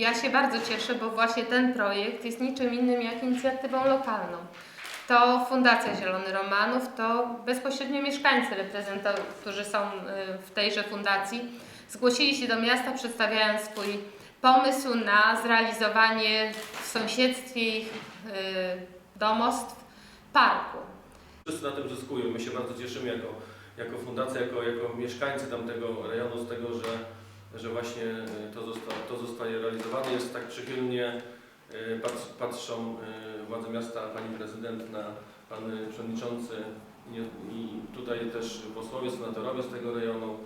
Ja się bardzo cieszę, bo właśnie ten projekt jest niczym innym jak inicjatywą lokalną. To Fundacja Zielony Romanów, to bezpośrednio mieszkańcy którzy są y, w tejże fundacji, zgłosili się do miasta przedstawiając swój pomysł na zrealizowanie w sąsiedztwie ich y, domostw parku. Wszyscy na tym zyskują. My się bardzo cieszymy jako, jako fundacja, jako, jako mieszkańcy tamtego rejonu z tego, że, że właśnie e, to, zosta, to zostaje realizowane. Jest tak przychylnie e, patrz, patrzą e, władze miasta, pani prezydent, na pan przewodniczący i, tutaj też posłowie, senatorowie z tego rejonu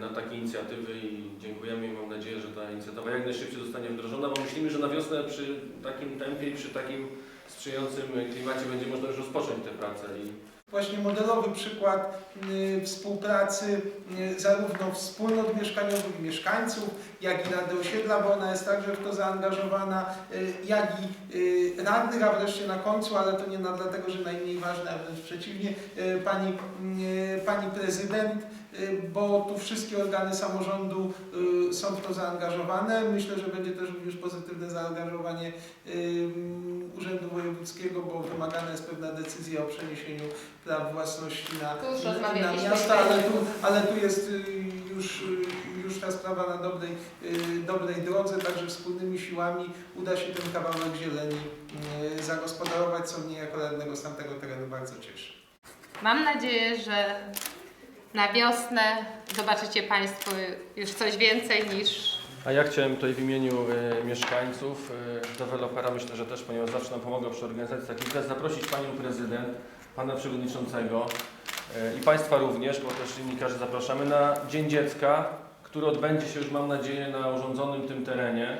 na takie inicjatywy i dziękujemy i mam nadzieję, że ta inicjatywa jak najszybciej zostanie wdrożona, bo myślimy, że na wiosnę przy takim tempie i przy takim sprzyjającym klimacie będzie można już rozpocząć te prace i Właśnie modelowy przykład y, współpracy y, zarówno wspólnot mieszkaniowych, mieszkańców, jak i Rady Osiedla, bo ona jest także w to zaangażowana, y, jak i radnych, a wreszcie na końcu, ale to nie na, dlatego, że najmniej ważne, a wręcz przeciwnie, pani, pani prezydent, bo tu wszystkie organy samorządu y, są w to zaangażowane. Myślę, że będzie też również pozytywne zaangażowanie y, Urzędu Wojewódzkiego, bo wymagana jest pewna decyzja o przeniesieniu praw własności na, na rozmawialiśmy miasta, ale tu, ale tu jest y, już, y, już ta sprawa na dobrej, y, dobrej drodze, także wspólnymi siłami uda się ten kawałek zieleni y, zagospodarować, co mnie jako radnego z tamtego terenu bardzo cieszy. Mam nadzieję, że na wiosnę zobaczycie Państwo już coś więcej niż A ja chciałem tutaj w imieniu e, mieszkańców, e, dewelopera, myślę, że też, ponieważ zawsze nam pomogą przy organizacji takich imprez, zaprosić Panią Prezydent, Pana Przewodniczącego e, i Państwa również, bo też dziennikarzy zapraszamy na Dzień Dziecka, który odbędzie się już, mam nadzieję, na urządzonym tym terenie.